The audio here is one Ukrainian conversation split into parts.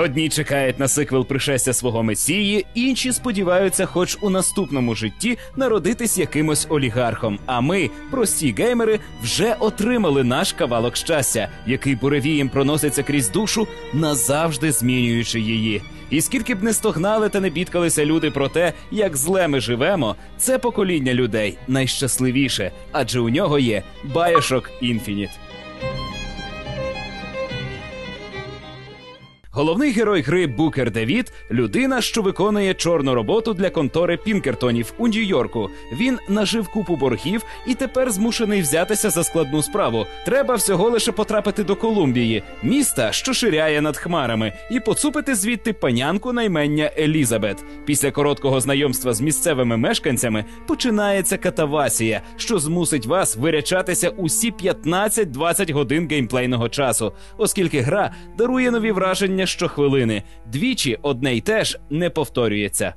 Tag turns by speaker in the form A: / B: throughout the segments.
A: Одні чекають на сиквел пришестя свого месії, інші сподіваються, хоч у наступному житті народитись якимось олігархом. А ми, прості геймери, вже отримали наш кавалок щастя, який буревієм проноситься крізь душу, назавжди змінюючи її. І скільки б не стогнали та не бідкалися люди про те, як зле ми живемо, це покоління людей найщасливіше, адже у нього є Bioshock Infinite. Головний герой гри Букер Девід людина, що виконує чорну роботу для контори Пінкертонів у Нью-Йорку. Він нажив купу боргів і тепер змушений взятися за складну справу. Треба всього лише потрапити до Колумбії, міста, що ширяє над хмарами, і поцупити звідти панянку наймення Елізабет. Після короткого знайомства з місцевими мешканцями починається катавасія, що змусить вас вирячатися усі 15-20 годин геймплейного часу, оскільки гра дарує нові враження щохвилини. Двічі одне й те ж не повторюється.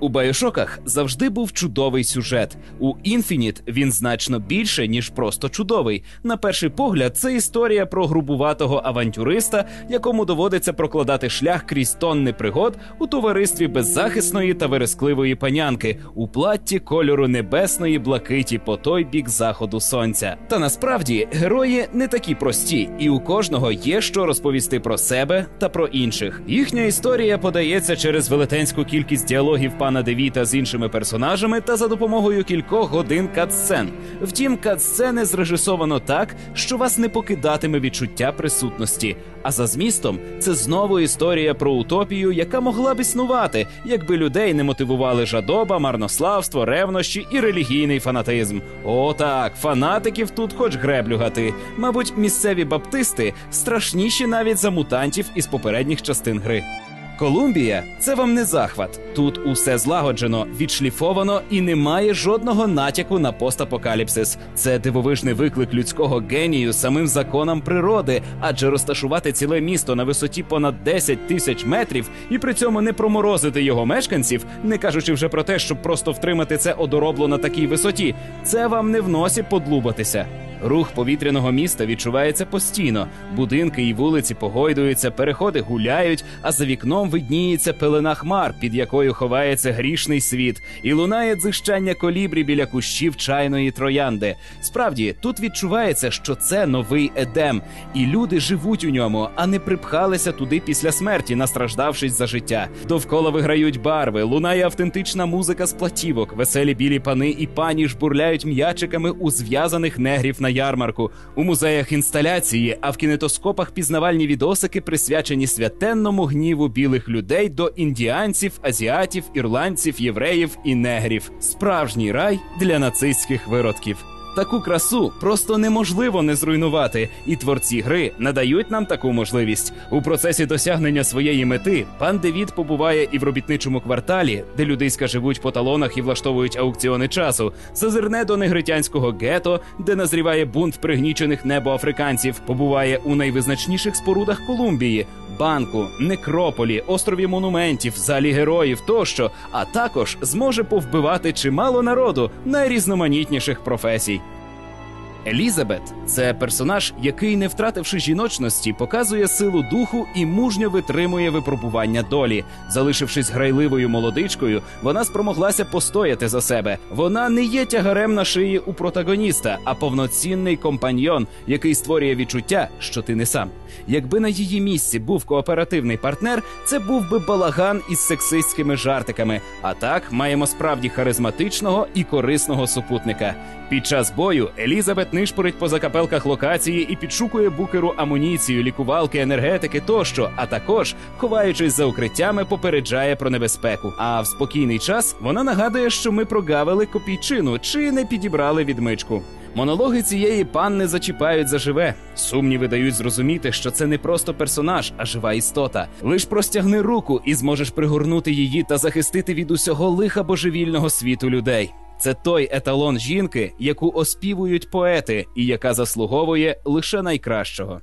A: У Байошоках завжди був чудовий сюжет. У Інфініт він значно більше, ніж просто чудовий. На перший погляд, це історія про грубуватого авантюриста, якому доводиться прокладати шлях крізь тонни пригод у товаристві беззахисної та верескливої панянки у платті кольору небесної блакиті по той бік заходу сонця. Та насправді герої не такі прості, і у кожного є що розповісти про себе та про інших. Їхня історія подається через велетенську кількість діалогів пана Девіта з іншими персонажами та за допомогою кількох годин катсцен. Втім, катсцени зрежисовано так, що вас не покидатиме відчуття присутності. А за змістом це знову історія про утопію, яка могла б існувати, якби людей не мотивували жадоба, марнославство, ревнощі і релігійний фанатизм. О, так, фанатиків тут хоч греблю гати. Мабуть, місцеві баптисти страшніші навіть за мутантів із попередніх частин гри. Колумбія це вам не захват. Тут усе злагоджено, відшліфовано і немає жодного натяку на постапокаліпсис. Це дивовижний виклик людського генію самим законам природи, адже розташувати ціле місто на висоті понад 10 тисяч метрів і при цьому не проморозити його мешканців, не кажучи вже про те, щоб просто втримати це одоробло на такій висоті. Це вам не в носі подлубатися. Рух повітряного міста відчувається постійно. Будинки і вулиці погойдуються, переходи гуляють, а за вікном видніється пелена хмар, під якою ховається грішний світ, і лунає дзищання колібрі біля кущів чайної троянди. Справді тут відчувається, що це новий едем, і люди живуть у ньому, а не припхалися туди після смерті, настраждавшись за життя. Довкола виграють барви, лунає автентична музика з платівок, веселі білі пани і пані жбурляють м'ячиками у зв'язаних негрів на ярмарку. У музеях інсталяції, а в кінетоскопах пізнавальні відосики присвячені святенному гніву білих людей до індіанців, азіатів, ірландців, євреїв і негрів. Справжній рай для нацистських виродків. Таку красу просто неможливо не зруйнувати, і творці гри надають нам таку можливість. У процесі досягнення своєї мети пан Девід побуває і в робітничому кварталі, де людиська живуть по талонах і влаштовують аукціони часу, зазирне до негритянського гето, де назріває бунт пригнічених небоафриканців, побуває у найвизначніших спорудах Колумбії. Банку, некрополі, острові монументів, залі героїв тощо, а також зможе повбивати чимало народу найрізноманітніших професій. Елізабет це персонаж, який, не втративши жіночності, показує силу духу і мужньо витримує випробування долі. Залишившись грайливою молодичкою, вона спромоглася постояти за себе. Вона не є тягарем на шиї у протагоніста, а повноцінний компаньйон, який створює відчуття, що ти не сам. Якби на її місці був кооперативний партнер, це був би балаган із сексистськими жартиками. А так маємо справді харизматичного і корисного супутника. Під час бою Елізабет нишпорить по закапелках локації і підшукує букеру амуніцію, лікувалки, енергетики тощо, а також, ховаючись за укриттями, попереджає про небезпеку. А в спокійний час вона нагадує, що ми прогавили копійчину чи не підібрали відмичку. Монологи цієї панни зачіпають заживе. Сумніви дають зрозуміти, що це не просто персонаж, а жива істота. Лиш простягни руку і зможеш пригорнути її та захистити від усього лиха божевільного світу людей. Це той еталон жінки, яку оспівують поети, і яка заслуговує лише найкращого.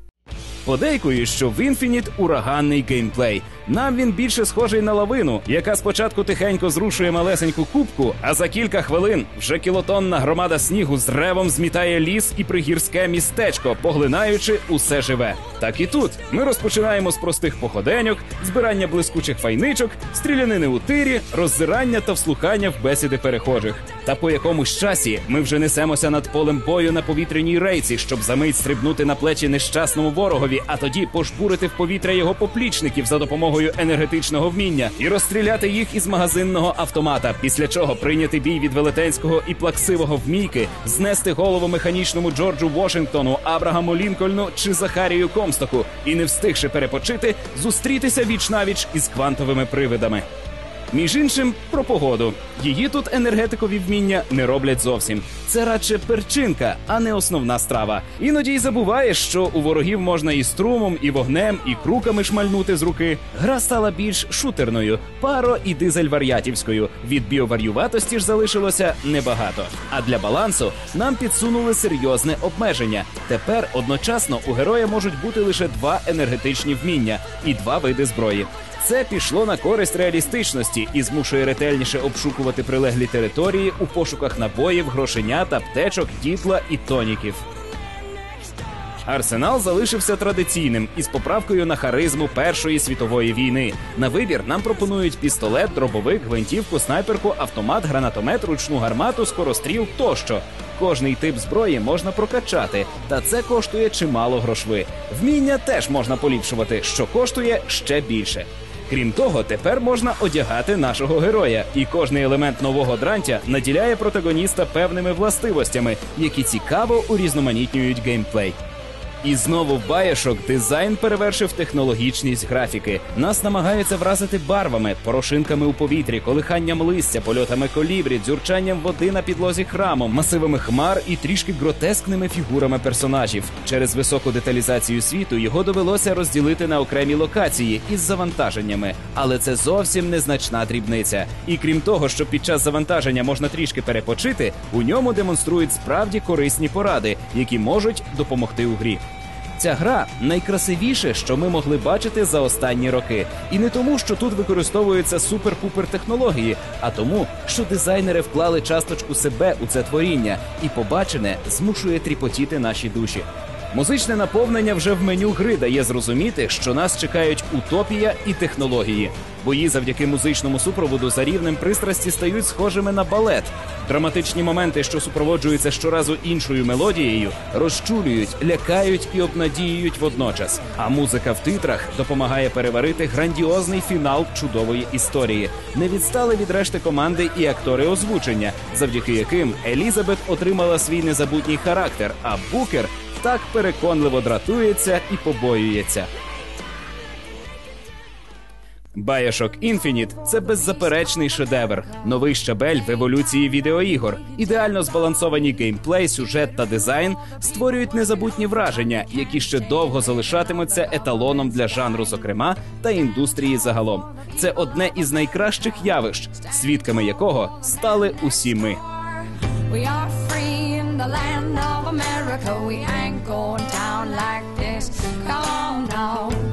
A: Подейкують, що в Infinite ураганний геймплей. Нам він більше схожий на лавину, яка спочатку тихенько зрушує малесеньку кубку, а за кілька хвилин вже кілотонна громада снігу з ревом змітає ліс і пригірське містечко, поглинаючи усе живе. Так і тут ми розпочинаємо з простих походеньок, збирання блискучих файничок, стрілянини у тирі, роззирання та вслухання в бесіди перехожих. Та по якомусь часі ми вже несемося над полем бою на повітряній рейці, щоб за мить стрибнути на плечі нещасному ворогові, а тоді пошпурити в повітря його поплічників за допомогою енергетичного вміння і розстріляти їх із магазинного автомата. Після чого прийняти бій від велетенського і плаксивого вмійки, знести голову механічному Джорджу Вашингтону, Абрагаму Лінкольну чи Захарію Комстоку, і не встигши перепочити, зустрітися віч навіч із квантовими привидами. Між іншим, про погоду. Її тут енергетикові вміння не роблять зовсім. Це радше перчинка, а не основна страва. Іноді й забуваєш, що у ворогів можна і струмом, і вогнем, і круками шмальнути з руки. Гра стала більш шутерною, паро і дизель вар'ятівською. Від біовар'юватості ж залишилося небагато. А для балансу нам підсунули серйозне обмеження. Тепер одночасно у героя можуть бути лише два енергетичні вміння і два види зброї. Це пішло на користь реалістичності і змушує ретельніше обшукувати прилеглі території у пошуках набоїв, грошенят, аптечок, дітла і тоніків. Арсенал залишився традиційним із поправкою на харизму Першої світової війни. На вибір нам пропонують пістолет, дробовик, гвинтівку, снайперку, автомат, гранатомет, ручну гармату, скоростріл тощо. Кожний тип зброї можна прокачати, та це коштує чимало грошви. Вміння теж можна поліпшувати, що коштує ще більше. Крім того, тепер можна одягати нашого героя, і кожний елемент нового дрантя наділяє протагоніста певними властивостями, які цікаво урізноманітнюють геймплей. І знову в Bioshock дизайн перевершив технологічність графіки. Нас намагаються вразити барвами, порошинками у повітрі, колиханням листя, польотами колібрі, дзюрчанням води на підлозі храму, масивами хмар і трішки гротескними фігурами персонажів. Через високу деталізацію світу його довелося розділити на окремі локації із завантаженнями, але це зовсім незначна дрібниця. І крім того, що під час завантаження можна трішки перепочити, у ньому демонструють справді корисні поради, які можуть допомогти у грі. Ця гра найкрасивіше, що ми могли бачити за останні роки, і не тому, що тут використовуються супер-пупер технології, а тому, що дизайнери вклали часточку себе у це творіння, і побачене змушує тріпотіти наші душі. Музичне наповнення вже в меню гри дає зрозуміти, що нас чекають утопія і технології. Бої завдяки музичному супроводу за рівнем пристрасті стають схожими на балет. Драматичні моменти, що супроводжуються щоразу іншою мелодією, розчулюють, лякають і обнадіюють водночас. А музика в титрах допомагає переварити грандіозний фінал чудової історії. Не відстали від решти команди і актори озвучення, завдяки яким Елізабет отримала свій незабутній характер, а Букер так переконливо дратується і побоюється. Bioshock Infinite – це беззаперечний шедевр, новий щабель в еволюції відеоігор. Ідеально збалансовані геймплей, сюжет та дизайн створюють незабутні враження, які ще довго залишатимуться еталоном для жанру, зокрема, та індустрії загалом. Це одне із найкращих явищ, свідками якого стали усі ми.
B: the land of America. We ain't going down like this. Come on now.